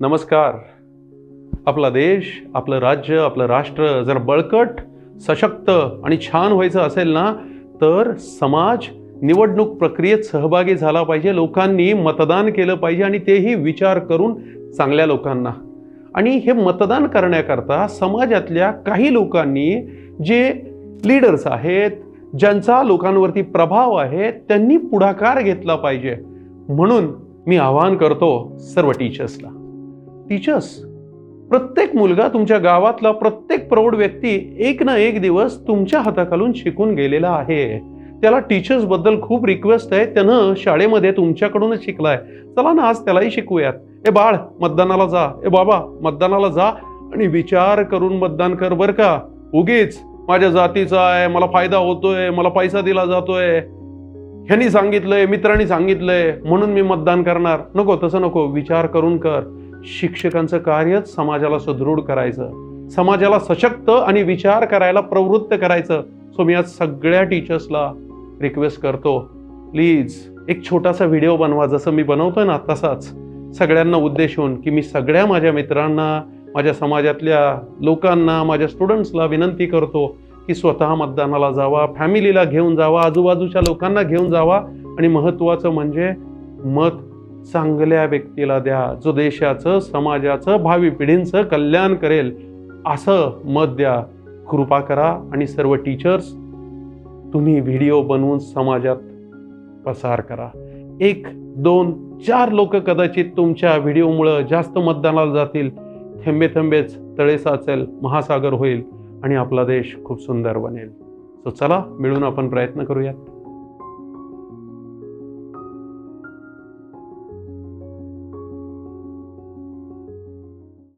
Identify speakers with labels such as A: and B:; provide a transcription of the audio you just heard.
A: नमस्कार. आपला देश आपलं राज्य आपलं राष्ट्र जर बळकट सशक्त आणि छान व्हायचं असेल ना तर समाज निवडणूक प्रक्रियेत सहभागी झाला पाहिजे लोकांनी मतदान केलं पाहिजे आणि तेही विचार करून चांगल्या लोकांना. आणि हे मतदान करण्याकरता समाजातल्या काही लोकांनी जे लीडर्स आहेत ज्यांचा लोकांवरती प्रभाव आहे त्यांनी पुढाकार घेतला पाहिजे. म्हणून मी आवाहन करतो सर्व टीचर्सला टीचर्स प्रत्येक मुलगा तुमच्या गावातला प्रत्येक प्रौढ व्यक्ती एक ना एक दिवस तुमच्या हाताखालून शिकून गेलेला आहे. त्याला टीचर्सबद्दल खूप रिक्वेस्ट आहे. त्यानं शाळेमध्ये तुमच्याकडूनच शिकलाय. चला ना आज त्यालाही शिकूयात. ए बाळ मतदानाला जा. ए बाबा मतदानाला जा आणि विचार करून मतदान कर बर का. उगीच माझ्या जातीचा आहे मला फायदा होतोय मला पैसा दिला जातोय. ह्यांनी सांगितलंय मित्रांनी सांगितलंय म्हणून मी मतदान करणार. नको तसं नको. विचार करून कर. शिक्षकांचं कार्यच समाजाला सुदृढ करायचं. समाजाला सशक्त आणि विचार करायला प्रवृत्त करायचं. सो मी आज सगळ्या टीचर्सला रिक्वेस्ट करतो प्लीज एक छोटासा व्हिडिओ बनवा. जसं मी बनवतोय ना तसाच. सगळ्यांना उद्देशून की मी सगळ्या माझ्या मित्रांना माझ्या समाजातल्या लोकांना माझ्या स्टुडंट्सला विनंती करतो की स्वतः मतदानाला जावा फॅमिलीला घेऊन जावा आजूबाजूच्या लोकांना घेऊन जावा. आणि महत्त्वाचं म्हणजे मत चांगल्या व्यक्तीला द्या जो देशाचं समाजाचं भावी पिढींचं कल्याण करेल असं मत द्या. कृपा करा आणि सर्व टीचर्स तुम्ही व्हिडिओ बनवून समाजात पसार करा. एक दोन चार लोक कदाचित तुमच्या व्हिडिओमुळं जास्त मतदानाला जातील. थेंबे थेंबेच तळे साचेल महासागर होईल आणि आपला देश खूप सुंदर बनेल. सो चला मिळून आपण प्रयत्न करूयात.